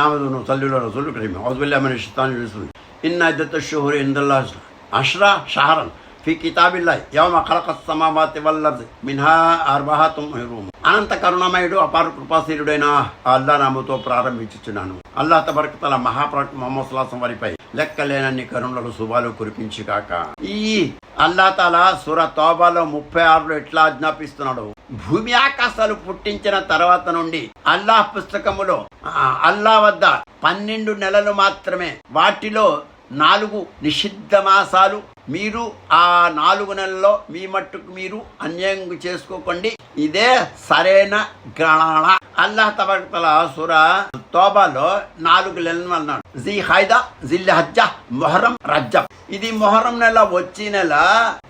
ஞாபகம் சல்லியோட சொல்லு கிடைக்கும் அதுவில்லாமல் இன்னா இந்த ஷோர் இந்த அஷ்ரா ஷாரன் ఫీ కితాబిల్లాయ్ యవమ కలక సమావాతి వల్ల మినహా అర్బహాతుం హిరూమ్ అనంత కరుణమయుడు అపార కృపాశీలుడైన అల్లా నామతో ప్రారంభించుచున్నాను అల్లా తబర్కతల మహాప్రవక్త మహమ్మద్ సులాసం వారిపై లెక్కలేనన్ని కరుణలు శుభాలు కురిపించి కాక ఈ అల్లా తాల సుర తోబాలో ముప్పై ఆరులో ఎట్లా ఆజ్ఞాపిస్తున్నాడు. భూమి ఆకాశాలు పుట్టించిన తర్వాత నుండి అల్లాహ్ పుస్తకములో అల్లా వద్ద పన్నెండు నెలలు మాత్రమే వాటిలో నాలుగు నిషిద్ధ మాసాలు. మీరు ఆ నాలుగు నెలల్లో మీ మట్టుకు మీరు అన్యాయం చేసుకోకండి. ఇదే సరైన గణన అల్లాహ్ తబక్తల సుర తోబాలో నాలుగు నెలలు అన్నాడు. జీ హైదా జిల్ హజ్జా మొహరం రజ్జం. ఇది మొహరం నెల వచ్చే నెల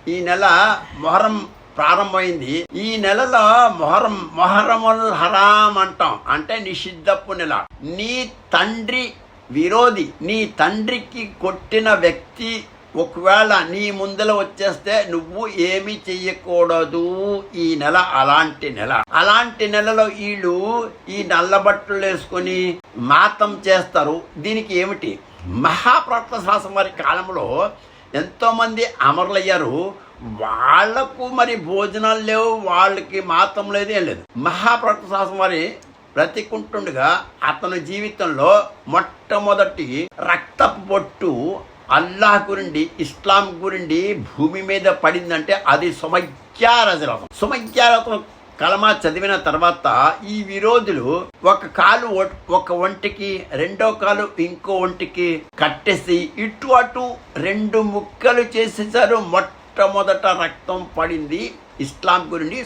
ఈ నెల మొహరం ప్రారంభమైంది. ఈ నెలలో మొహరం మొహరముల్ హరాం అంటాం. అంటే నిషిద్ధపు నెల. నీ తండ్రి విరోధి నీ తండ్రికి కొట్టిన వ్యక్తి ఒకవేళ నీ ముందర వచ్చేస్తే నువ్వు ఏమి చెయ్యకూడదు ఈ నెల అలాంటి నెల. అలాంటి నెలలో వీళ్ళు ఈ నల్ల బట్టలు వేసుకొని మాతం చేస్తారు. దీనికి ఏమిటి? మహాప్రవక్త శాసనం వారి కాలంలో ఎంతోమంది అమరులయ్యారు. వాళ్ళకు మరి భోజనాలు లేవు వాళ్ళకి మాతం లేదు ఏం లేదు. మహాప్రవక్త శాసనం వారి బ్రతికుంటుండగా అతని జీవితంలో మొట్టమొదటి రక్తపు బొట్టు అల్లాహ్ గురిండి ఇస్లాం గురిండి భూమి మీద పడిందంటే అది సుమయ్యారథం సుమయ్యారథం కలమా చదివిన తర్వాత ఈ విరోధులు ఒక కాలు ఒ- ఒక ఒంటికి రెండో కాలు ఇంకో ఒంటికి కట్టేసి ఇటు అటు రెండు ముక్కలు చేసేసారు మొట్టమొదట రక్తం పడింది ఇస్లాం గురించి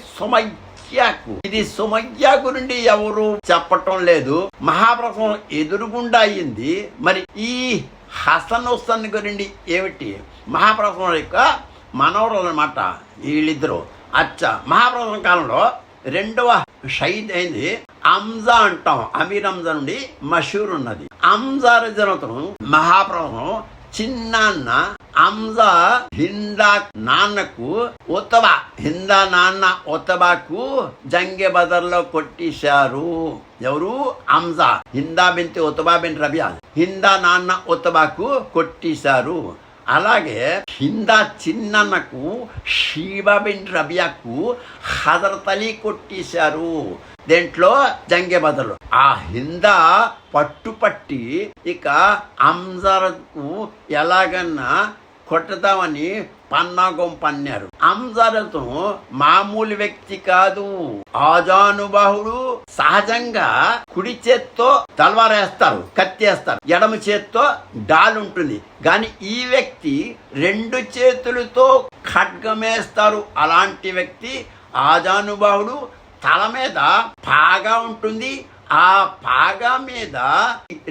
సుమయ్యాకు ఇది సుమయ్య గురించి ఎవరు చెప్పటం లేదు. మహాప్రభుత్వం ఎదురుగుండా అయింది. మరి ఈ హసన్ హుసన్ గురించి ఏమిటి? మహాప్రభుత్వం యొక్క మనవరులు అనమాట వీళ్ళిద్దరు. అచ్చ మహాప్రభుత్వం కాలంలో రెండవ షహీద్ అయింది. అంజా అంటాం అమీర్ అంజా నుండి మషూర్ ఉన్నది. అంజా రజనతను మహాప్రభం చిన్నాన్న అంజా హిందా నాన్నకు ఒతబా హిందా నాన్న ఒతబాకు జంగే బదర్లో కొట్టేశారు. ఎవరు? అంజా హిందా బింతి ఒతబా బిన్ రబియా హిందా నాన్న ఒతబాకు కొట్టేశారు. అలాగే హిందా చిన్నన్నకు షీబా రబియాకు హజరత్ అలీ కొట్టేశారు. దేంట్లో? జంగే బదలు ఆ హిందా పట్టుపట్టి ఇక అంజర్కు ఎలాగన్నా కొట్టదామని పన్నాగం పన్నారు. అంజరతు మామూలు వ్యక్తి కాదు. ఆజానుబాహుడు సహజంగా కుడి చేత్తో తలవారేస్తారు కత్తేస్తారు. ఎడమ చేత్తో డాల్ ఉంటుంది కానీ ఈ వ్యక్తి రెండు చేతులతో ఖడ్గమేస్తారు. అలాంటి వ్యక్తి ఆజానుబాహుడు తల మీద పాగా ఉంటుంది ఆ పాగా మీద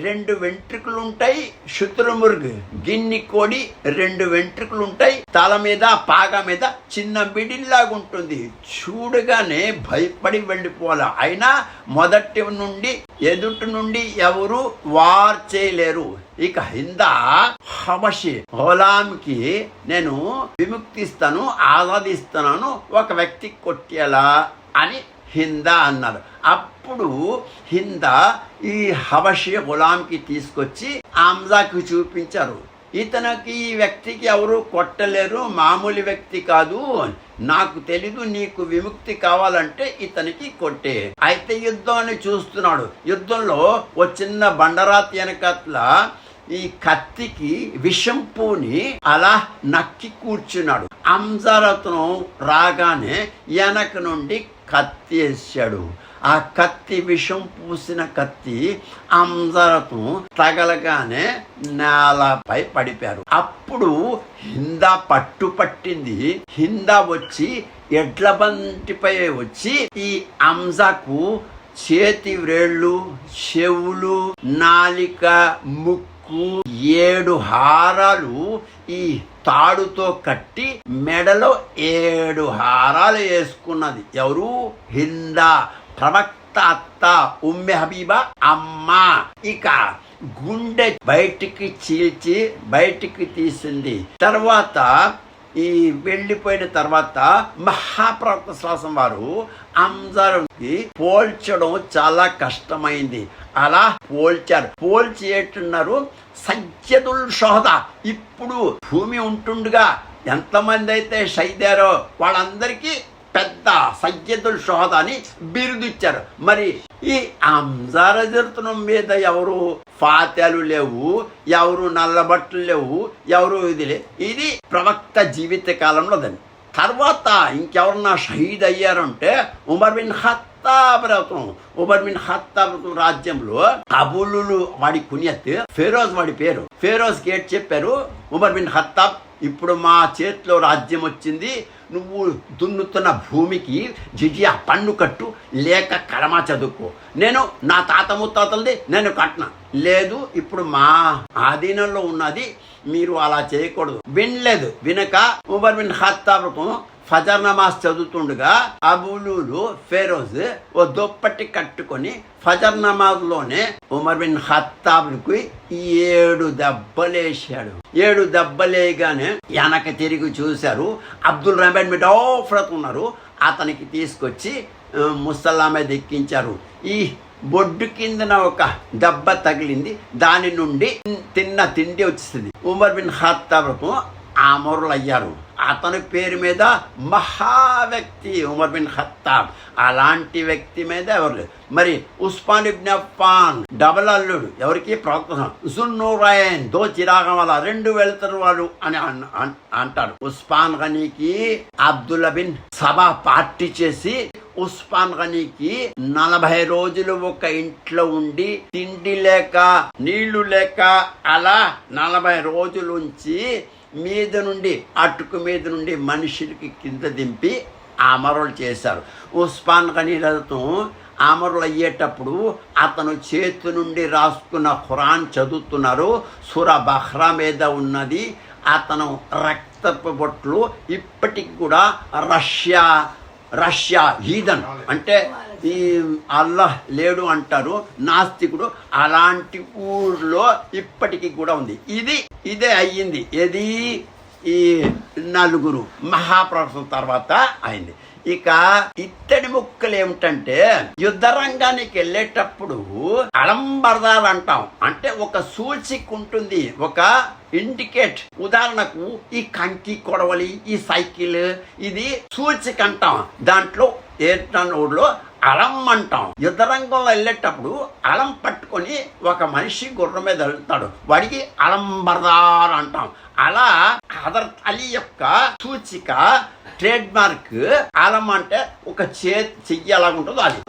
రెండు వెంట్రుకలు ఉంటాయి గిన్ని కోడి రెండు వెంట్రుకలు ఉంటాయి తల మీద పాగా మీద చిన్న మిడిల్లాగా ఉంటుంది చూడగానే భయపడి వెళ్ళిపోవాలి. అయినా మొదటి నుండి ఎదుటి నుండి ఎవరు వార్ చేయలేరు. ఇక హిందా హబషి హోలాంకి నేను విముక్తిస్తాను ఆజాదిస్తున్నాను ఒక వ్యక్తి కొట్టేలా అని హిందా అన్నారు. అప్పుడు హింద ఈ హబషి గులాంకి తీసుకొచ్చి ఆమ్జాకి చూపించారు. ఇతనికి ఈ వ్యక్తికి ఎవరు కొట్టలేరు మామూలు వ్యక్తి కాదు నాకు తెలీదు నీకు విముక్తి కావాలంటే ఇతనికి కొట్టే. అయితే యుద్ధాన్ని చూస్తున్నాడు. యుద్ధంలో ఓ చిన్న బండరాతి వెనకట్ల ఈ కత్తికి విషం పూని అలా నక్కి కూర్చున్నాడు. అంజరత్నం రాగానే వెనక నుండి కత్తి వేసాడు ఆ కత్తి విషం పూసిన కత్తి అంజరత్నం తగలగానే నేలపై పడిపారు. అప్పుడు హింద పట్టు పట్టింది. హింద వచ్చి ఎడ్ల బంటిపై వచ్చి ఈ అంజాకు చేతి వ్రేళ్ళు చెవులు నాలిక ముక్కు ఏడు హారాలు ఈ తాడుతో కట్టి మెడలో ఏడు హారాలు వేసుకున్నది. ఎవరు? హిందా ప్రవక్త అత్త ఉమ్మె హబీబా అమ్మ. ఇక గుండె బయటికి చీల్చి బయటికి తీసింది. తర్వాత ఈ వెళ్ళిపోయిన తర్వాత మహాప్రవక్త శ్వాసం వారు అంజారుకి పోల్చడం చాలా కష్టమైంది. అలా పోల్చారు. పోల్చి ఏటున్నారు? సజ్జదుల్ షోహద. ఇప్పుడు భూమి ఉంటుండగా ఎంతమంది అయితే షైదారో వాళ్ళందరికీ పెద్ద సయ్యదుల్ షోహదా అని బిరుదిచ్చారు. మరి ఈ అంజారజర్తనం మీద ఎవరు ఫాత్యాలు లేవు ఎవరు నల్లబట్టలు లేవు ఎవరు ఇది లే ఇది ప్రవక్త జీవిత కాలంలో దాన్ని. తర్వాత ఇంకెవరన్నా షహీద్ అయ్యారంటే ఉమర్ బిన్ హత్తాబ్రతం ఉమర్ బిన్ హత్తాబ్రతం రాజ్యంలో అబులులు వాడి కునియత్ ఫెరోజ్ వాడి పేరు. ఫెరోజ్ గేట్ చెప్పారు ఉమర్ బిన్ హత్తాబ్ ఇప్పుడు మా చేతిలో రాజ్యం వచ్చింది. నువ్వు దున్నుతున్న భూమికి జిజియా పన్ను కట్టు లేక కలమా చదువుకో. నేను నా తాత ముత్తాతలది నేను కట్టిన. లేదు ఇప్పుడు మా ఆధీనంలో ఉన్నది మీరు అలా చేయకూడదు. వినలేదు. వినక ఉబర్ బిన్ ఖత్తాబ్కు ఫజర్ నమాజ్ చదువుతుండగా అబులూలు ఫెరోజ్ ఓ దుప్పటి కట్టుకొని ఫజర్ నమాజ్లోనే ఉమర్ బిన్ హత్తాబ్కి ఏడు దెబ్బలేశాడు. ఏడు దెబ్బలేయగానే వెనక తిరిగి చూశారు. అబ్దుల్ రహమాన్ మిడోఫ్రత్ ఉన్నారు అతనికి తీసుకొచ్చి ముసలామే ముసల్లా మీద ఎక్కించారు. ఈ బొడ్డు కిందన ఒక దెబ్బ తగిలింది. దాని నుండి తిన్న తిండి వచ్చింది ఉమర్ బిన్ ఖత్తాబ్కు ఆమరులు అయ్యారు అతని పేరు మీద మహా వ్యక్తి ఉమర్ బిన్ ఖత్తాబ్. అలాంటి వ్యక్తి మీద ఎవరు లేదు మరి ఉస్మాన్ ఇబ్న్ అఫాన్ డబల్ అల్లుడు ఎవరికి? ప్రవక్త జున్నూరాయన్ దో చిరాగం వల్ల రెండు వెళ్తారు వాళ్ళు అని అన్- అన్- అంటారు. ఉస్మాన్ గనీకి అబ్దుల్ బిన్ సభా పార్టీ చేసి ఉస్మాన్ గనీకి నలభై రోజులు ఒక ఇంట్లో ఉండి తిండి లేక నీళ్ళు లేక అలా నలభై రోజులు ఉంచి మీద నుండి అటుకు మీద నుండి మనుషులకి కింద దింపి ఆమరలు చేశారు. ఉస్మాన్ గనీలతో అమరులు అయ్యేటప్పుడు అతను చేతి నుండి రాసుకున్న ఖురాన్ చదువుతున్నారు. సుర బహ్రా మీద ఉన్నది. అతను రక్తపు బొట్లు ఇప్పటికి కూడా రష్యా రష్యా హీదన్ అంటే ఈ అల్లాహ్ లేడు అంటారు నాస్తికుడు అలాంటి ఊర్లో ఇప్పటికీ కూడా ఉంది. ఇది ఇదే అయ్యింది. ఏది? ఈ నలుగురు మహాప్రభుత్వం తర్వాత అయింది. ఇక ఇత్తడి ముక్కలు ఏమిటంటే యుద్ధ రంగానికి వెళ్ళేటప్పుడు అలంబరదాలు అంటాం. అంటే ఒక సూచిక ఉంటుంది ఒక ఇండికేట్. ఉదాహరణకు ఈ కంకి కొడవలి ఈ సైకిల్ ఇది సూచిక అంటాం. దాంట్లో ఏర్టూరులో అలం అంటాం. యుద్ధ రంగంలో వెళ్ళేటప్పుడు అలం పట్టుకొని ఒక మనిషి గుర్రం మీద వెళ్తాడు. వాడికి అలంబర్దార్ అంటాం. అలా హజరత్ అలీ యొక్క సూచిక ట్రేడ్ మార్క్ అలం అంటే ఒక చే చెయ్యి ఎలాగుంటుందో అది.